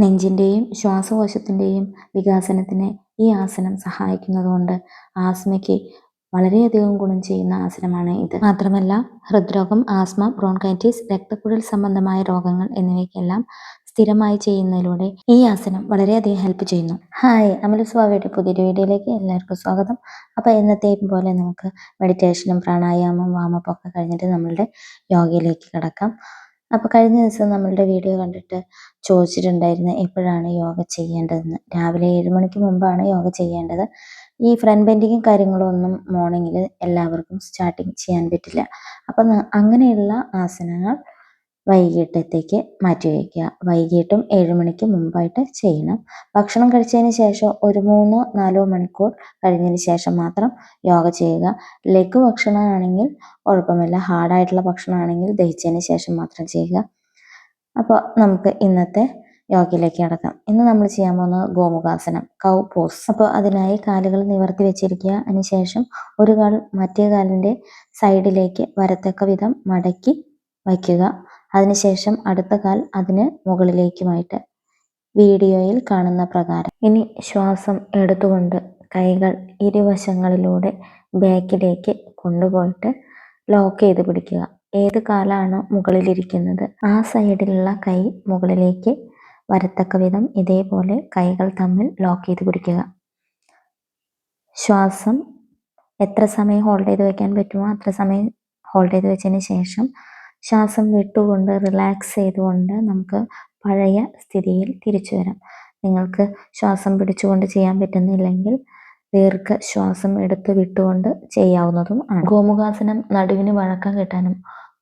നെഞ്ചിന്റെയും ശ്വാസകോശത്തിന്റെയും വികാസനത്തിന് ഈ ആസനം സഹായിക്കുന്നതുകൊണ്ട് ആസ്മയ്ക്ക് വളരെയധികം ഗുണം ചെയ്യുന്ന ആസനമാണ് ഇത്. മാത്രമല്ല ഹൃദ്രോഗം ആസ്മ ബ്രോൺകൈറ്റിസ് രക്തക്കുഴൽ സംബന്ധമായ രോഗങ്ങൾ എന്നിവയ്ക്കെല്ലാം സ്ഥിരമായി ചെയ്യുന്നതിലൂടെ ഈ ആസനം വളരെയധികം ഹെൽപ്പ് ചെയ്യുന്നു. ഹായ് അമലസ്വാമിയുടെ പുതിയൊരു വീഡിയോയിലേക്ക് എല്ലാവർക്കും സ്വാഗതം. അപ്പോൾ എന്നത്തെയും പോലെ നമുക്ക് മെഡിറ്റേഷനും പ്രാണായാമം വാമപ്പൊക്കെ കഴിഞ്ഞിട്ട് നമ്മളുടെ യോഗയിലേക്ക് കിടക്കാം. അപ്പോൾ കഴിഞ്ഞ ദിവസം നമ്മളുടെ വീഡിയോ കണ്ടിട്ട് ചോദിച്ചിട്ടുണ്ടായിരുന്നു എപ്പോഴാണ് യോഗ ചെയ്യേണ്ടതെന്ന്? രാവിലെ ഏഴ് മണിക്ക് മുമ്പാണ് യോഗ ചെയ്യേണ്ടത്. ഈ ഫ്രണ്ട് ബെൻഡിങ്ങും കാര്യങ്ങളും ഒന്നും മോർണിംഗിൽ എല്ലാവർക്കും സ്റ്റാർട്ടിങ് ചെയ്യാൻ പറ്റില്ല. അപ്പം അങ്ങനെയുള്ള ആസനങ്ങൾ വൈകിട്ടത്തേക്ക് മാറ്റി വയ്ക്കുക. വൈകിട്ടും ഏഴ് മണിക്ക് മുമ്പായിട്ട് ചെയ്യണം. ഭക്ഷണം കഴിച്ചതിന് ശേഷം ഒരു മൂന്നോ നാലോ മണിക്കൂർ കഴിഞ്ഞതിന് ശേഷം മാത്രം യോഗ ചെയ്യുക. ലഘു ഭക്ഷണമാണെങ്കിൽ കുഴപ്പമില്ല. ഹാർഡായിട്ടുള്ള ഭക്ഷണമാണെങ്കിൽ ദഹിച്ചതിന് ശേഷം മാത്രം ചെയ്യുക. അപ്പോൾ നമുക്ക് ഇന്നത്തെ യോഗയിലേക്ക് കടക്കാം. ഇന്ന് നമ്മൾ ചെയ്യാൻ പോകുന്നത് ഗോമുഖാസനം കൗ പോസ് അപ്പോൾ അതിനായി കാലുകൾ നിവർത്തി വെച്ചിരിക്കുക. അതിനുശേഷം ഒരു കാൽ മറ്റേ കാലിന്റെ സൈഡിലേക്ക് വരത്തക്ക വിധം മടക്കി വയ്ക്കുക. അതിനുശേഷം അടുത്ത കാൽ അതിന് മുകളിലേക്കുമായിട്ട് വീഡിയോയിൽ കാണുന്ന പ്രകാരം. ഇനി ശ്വാസം എടുത്തുകൊണ്ട് കൈകൾ ഇരുവശങ്ങളിലൂടെ ബാക്കിലേക്ക് കൊണ്ടുപോയിട്ട് ലോക്ക് ചെയ്ത് പിടിക്കുക. ഏത് കാലാണോ മുകളിലിരിക്കുന്നത് ആ സൈഡിലുള്ള കൈ മുകളിലേക്ക് വരത്തക്ക വിധം ഇതേപോലെ കൈകൾ തമ്മിൽ ലോക്ക് ചെയ്ത് പിടിക്കുക. ശ്വാസം എത്ര സമയം ഹോൾഡ് ചെയ്ത് വെക്കാൻ പറ്റുമോ അത്ര സമയം ഹോൾഡ് ചെയ്ത് വെച്ചതിന് ശേഷം ശ്വാസം വിട്ടുകൊണ്ട് റിലാക്സ് ചെയ്തുകൊണ്ട് നമുക്ക് പഴയ സ്ഥിതിയിൽ തിരിച്ചു വരാം. നിങ്ങൾക്ക് ശ്വാസം പിടിച്ചുകൊണ്ട് ചെയ്യാൻ പറ്റുന്നില്ലെങ്കിൽ ദീർഘ ശ്വാസം എടുത്ത് വിട്ടുകൊണ്ട് ചെയ്യാവുന്നതും ആണ്. ഗോമുഖാസനം നടുവിന് വഴക്കം കിട്ടാനും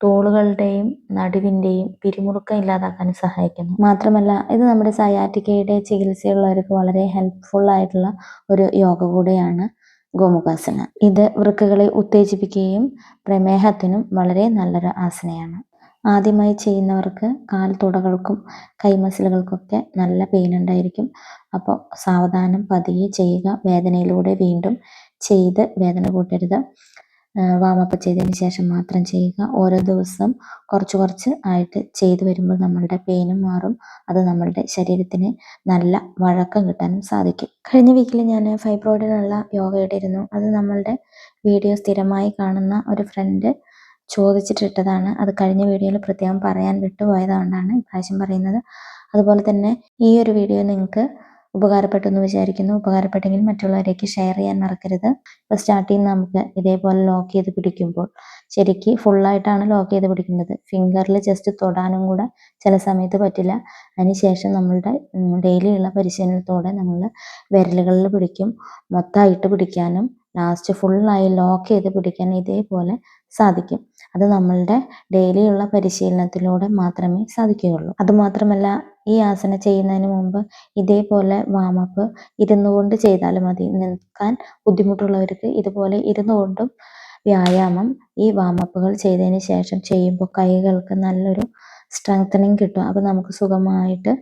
തോളുകളുടെയും നടുവിന്റെയും പിരിമുറുക്കം ഇല്ലാതാക്കാനും സഹായിക്കുന്നു. മാത്രമല്ല ഇത് നമ്മുടെ സയാറ്റിക്കയുടെ ചികിത്സയുള്ളവർക്ക് വളരെ ഹെൽപ്ഫുൾ ആയിട്ടുള്ള ഒരു യോഗ കൂടെയാണ്. ഗോമുഖാസന. ഇത് വൃക്കകളെ ഉത്തേജിപ്പിക്കുകയും പ്രമേഹത്തിനും വളരെ നല്ലൊരു ആസനയാണ്. ആദ്യമായി ചെയ്യുന്നവർക്ക് കാൽ തുടകൾക്കും കൈമസിലുകൾക്കൊക്കെ നല്ല പെയിൻ ഉണ്ടായിരിക്കും. അപ്പോൾ സാവധാനം പതിയെ ചെയ്യുക വേദനയിലൂടെ വീണ്ടും ചെയ്ത് വേദന കൂട്ടരുത്. വാമപ്പ് ചെയ്തതിന് ശേഷം മാത്രം ചെയ്യുക. ഓരോ ദിവസം കുറച്ച് കുറച്ച് ആയിട്ട് ചെയ്തു വരുമ്പോൾ നമ്മളുടെ പെയിനും മാറും. അത് നമ്മളുടെ ശരീരത്തിന് നല്ല വഴക്കം കിട്ടാനും സാധിക്കും. കഴിഞ്ഞ വീക്കിൽ ഞാൻ ഫൈബ്രോയിഡിനുള്ള യോഗ ഇട്ടിരുന്നു. അത് നമ്മളുടെ വീഡിയോ സ്ഥിരമായി കാണുന്ന ഒരു ഫ്രണ്ട് ചോദിച്ചിട്ടിട്ടതാണ്. അത് കഴിഞ്ഞ വീഡിയോയിൽ പ്രത്യേകം പറയാൻ വിട്ടുപോയതുകൊണ്ടാണ് ഇപ്രാവശ്യം പറയുന്നത്. അതുപോലെ തന്നെ ഈ ഒരു വീഡിയോ നിങ്ങൾക്ക് ഉപകാരപ്പെട്ടു എന്ന് വിചാരിക്കുന്നു. ഉപകാരപ്പെട്ടെങ്കിൽ മറ്റുള്ളവരേക്ക് ഷെയർ ചെയ്യാൻ മറക്കരുത്. ഇപ്പോൾ സ്റ്റാർട്ടിങ് നമുക്ക് ഇതേപോലെ ലോക്ക് ചെയ്ത് പിടിക്കുമ്പോൾ ശരിക്ക് ഫുള്ളായിട്ടാണ് ലോക്ക് ചെയ്ത് പിടിക്കേണ്ടത് ഫിംഗറിൽ ജസ്റ്റ് തൊടാനും കൂടെ ചില സമയത്ത് പറ്റില്ല. അതിനുശേഷം നമ്മളുടെ ഡെയിലിയുള്ള പരിശീലനത്തോടെ നമ്മൾ വിരലുകളിൽ പിടിക്കും. മൊത്തമായിട്ട് പിടിക്കാനും ലാസ്റ്റ് ഫുള്ളായി ലോക്ക് ചെയ്ത് പിടിക്കാൻ ഇതേപോലെ സാധിക്കും. അത് നമ്മളുടെ ഡെയിലിയുള്ള പരിശീലനത്തിലൂടെ മാത്രമേ സാധിക്കുകയുള്ളൂ. അതുമാത്രമല്ല ഈ ആസനം ചെയ്യുന്നതിന് മുമ്പ് ഇതേപോലെ വാമപ്പ് ഇരുന്നുകൊണ്ട് ചെയ്താലും മതി. നിൽക്കാൻ ബുദ്ധിമുട്ടുള്ളവർക്ക് ഇതുപോലെ ഇരുന്നുകൊണ്ടും വ്യായാമം ഈ വാമപ്പുകൾ ചെയ്തതിന് ശേഷം ചെയ്യുമ്പോൾ കൈകൾക്ക് നല്ലൊരു സ്ട്രെങ്തനിങ് കിട്ടും. അപ്പോൾ നമുക്ക് സുഖമായിട്ട്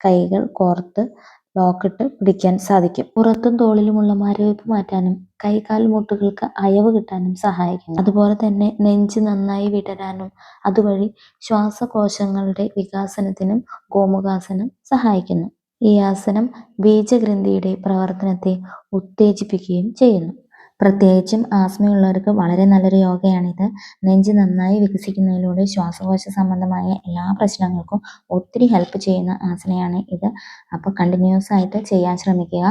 കൈകൾ കോർത്ത് ലോക്കിട്ട് പിടിക്കാൻ സാധിക്കും. പുറത്തും തോളിലുമുള്ള മരവിപ്പ് മാറ്റാനും കൈകാൽ മുട്ടുകൾക്ക് അയവ് കിട്ടാനും സഹായിക്കുന്നു. അതുപോലെ തന്നെ നെഞ്ച് നന്നായി വിടരാനും അതുവഴി ശ്വാസകോശങ്ങളുടെ വികാസനത്തിനും ഗോമുഖാസനം സഹായിക്കുന്നു. ഈ ആസനം ബീജഗ്രന്ഥിയുടെ പ്രവർത്തനത്തെ ഉത്തേജിപ്പിക്കുകയും ചെയ്യുന്നു. പ്രത്യേകിച്ചും ആസ്മയുള്ളവർക്ക് വളരെ നല്ലൊരു യോഗയാണിത്. നെഞ്ച് നന്നായി വികസിക്കുന്നതിലൂടെ ശ്വാസകോശ സംബന്ധമായ എല്ലാ പ്രശ്നങ്ങൾക്കും ഒത്തിരി ഹെൽപ്പ് ചെയ്യുന്ന ആസനയാണ് ഇത്. അപ്പോൾ കണ്ടിന്യൂസ് ആയിട്ട് ചെയ്യാൻ ശ്രമിക്കുക.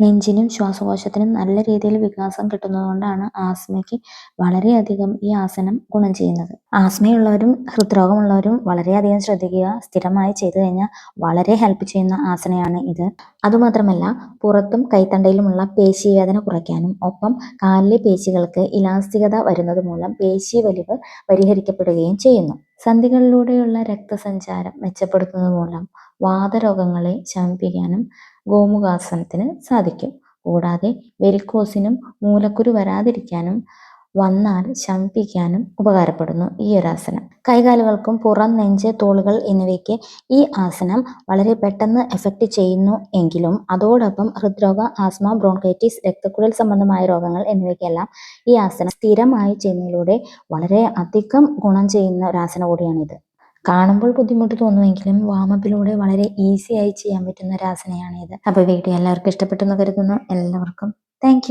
നെഞ്ചിനും ശ്വാസകോശത്തിനും നല്ല രീതിയിൽ വികാസം കിട്ടുന്നതുകൊണ്ടാണ് ആസ്മയ്ക്ക് വളരെയധികം ഈ ആസനം ഗുണം ചെയ്യുന്നത്. ആസ്മയുള്ളവരും ഹൃദ്രോഗമുള്ളവരും വളരെയധികം ശ്രദ്ധിക്കുക സ്ഥിരമായി ചെയ്തു കഴിഞ്ഞാൽ വളരെ ഹെൽപ്പ് ചെയ്യുന്ന ആസനയാണ് ഇത്. അതുമാത്രമല്ല പുറത്തും കൈത്തണ്ടയിലുമുള്ള പേശീവേദന കുറയ്ക്കാനും ഒപ്പം കാലിലെ പേശികൾക്ക് ഇലാസ്തികത വരുന്നത് മൂലം പേശി വലിവ് പരിഹരിക്കപ്പെടുകയും ചെയ്യുന്നു. സന്ധികളിലൂടെയുള്ള രക്തസഞ്ചാരം മെച്ചപ്പെടുത്തുന്നത് മൂലം വാതരോഗങ്ങളെ ശമിപ്പിക്കാനും ഗോമുഖാസനത്തിന് സാധിക്കും. കൂടാതെ വെരിക്കോസിനും മൂലക്കുരു വരാതിരിക്കാനും വന്നാൽ ശമിപ്പിക്കാനും ഉപകാരപ്പെടുന്നു ഈ ഒരു ആസനം. കൈകാലുകൾക്കും പുറം നെഞ്ച് തോളുകൾ എന്നിവയ്ക്ക് ഈ ആസനം വളരെ പെട്ടെന്ന് എഫക്റ്റ് ചെയ്യുന്നു എങ്കിലും അതോടൊപ്പം ഹൃദ്രോഗ ആസ്മ ബ്രോൺകൈറ്റിസ് രക്തക്കുഴൽ സംബന്ധമായ രോഗങ്ങൾ എന്നിവയ്ക്കെല്ലാം ഈ ആസനം സ്ഥിരമായി ചെയ്യുന്നതിലൂടെ വളരെ അധികം ഗുണം ചെയ്യുന്ന ഒരു ആസനം കൂടിയാണിത്. കാണുമ്പോൾ ബുദ്ധിമുട്ട് തോന്നുമെങ്കിലും വാമപ്പിലൂടെ വളരെ ഈസി ആയി ചെയ്യാൻ പറ്റുന്ന ഒരു ആസനയാണിത്. അപ്പോൾ വീഡിയോ എല്ലാവർക്കും ഇഷ്ടപ്പെട്ടെന്ന് കരുതുന്നു. എല്ലാവർക്കും താങ്ക്